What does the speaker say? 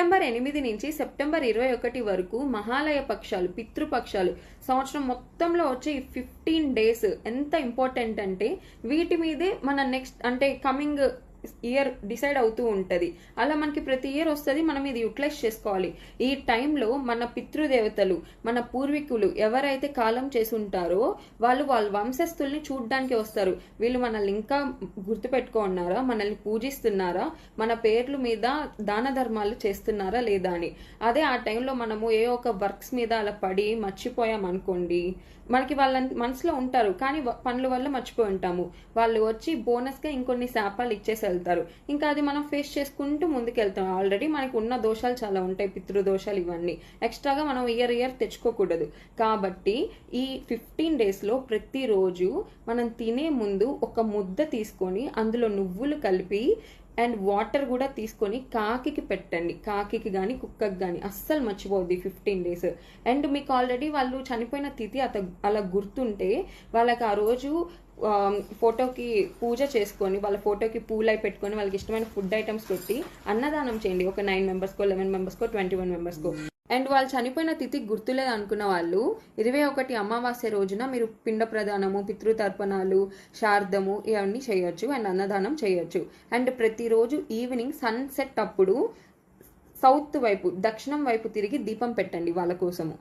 September ఎనిమిది నుంచి September ఇరవై ఒకటి వరకు మహాలయ పక్షాలు పితృపక్షాలు సంవత్సరం మొత్తంలో వచ్చే ఫిఫ్టీన్ డేస్ ఎంత ఇంపార్టెంట్ అంటే వీటి మీదే మన నెక్స్ట్ అంటే కమింగ్ ఇయర్ డిసైడ్ అవుతూ ఉంటుంది. అలా మనకి ప్రతి ఇయర్ వస్తుంది మనం ఇది యూటిలైజ్ చేసుకోవాలి. ఈ టైంలో మన పితృదేవతలు మన పూర్వీకులు ఎవరైతే కాలం చేసి ఉంటారో వాళ్ళు వాళ్ళ వంశస్థుల్ని చూడ్డానికి వస్తారు. వీళ్ళు మనల్ని ఇంకా గుర్తుపెట్టుకున్నారా? మనల్ని పూజిస్తున్నారా? మన పేర్లు మీద దాన ధర్మాలు చేస్తున్నారా లేదా అని. అదే ఆ టైంలో మనము ఏ ఒక వర్క్స్ మీద అలా పడి మర్చిపోయాం అనుకోండి మనకి వాళ్ళ మనసులో ఉంటారు. కానీ పనుల వల్ల మర్చిపోయి ఉంటాము. వాళ్ళు వచ్చి బోనస్గా ఇంకొన్ని శాపాలు ఇచ్చేసారు వెళ్తారు. ఇంకా అది మనం ఫేస్ చేసుకుంటూ ముందుకెళ్తాం. ఆల్రెడీ మనకు ఉన్న దోషాలు చాలా ఉంటాయి. పితృదోషాలు ఇవన్నీ. ఎక్స్ట్రాగా మనం ఇయర్ ఇయర్ తెచ్చుకోకూడదు. కాబట్టి ఈ ఫిఫ్టీన్ డేస్లో ప్రతిరోజు మనం తినే ముందు ఒక ముద్ద తీసుకొని అందులో నువ్వులు కలిపి అండ్ వాటర్ కూడా తీసుకొని కాకికి పెట్టండి. కాకికి కానీ కుక్కకి కానీ అస్సలు మర్చిపోద్ది ఫిఫ్టీన్ డేస్. అండ్ మీకు ఆల్రెడీ వాళ్ళు చనిపోయిన తిథి అత అలా గుర్తుంటే వాళ్ళకి ఆ రోజు ఫోటోకి పూజ చేసుకొని వాళ్ళ ఫోటోకి పూలై పెట్టుకొని వాళ్ళకి ఇష్టమైన ఫుడ్ ఐటమ్స్ పెట్టి అన్నదానం చేయండి. ఒక నైన్ మెంబర్స్కో లెవెన్ మెంబర్స్కో ట్వంటీ వన్ మెంబర్స్కో. అండ్ వాళ్ళు చనిపోయిన తిథి గుర్తులేదు అనుకున్న వాళ్ళు ఇరవై ఒకటి అమావాస్య రోజున మీరు పిండ ప్రదానము పితృతర్పణాలు శార్దము ఇవన్నీ చేయొచ్చు అండ్ అన్నదానం చేయొచ్చు. అండ్ ప్రతిరోజు ఈవినింగ్ సన్సెట్ అప్పుడు సౌత్ వైపు దక్షిణం వైపు తిరిగి దీపం పెట్టండి వాళ్ళ కోసము.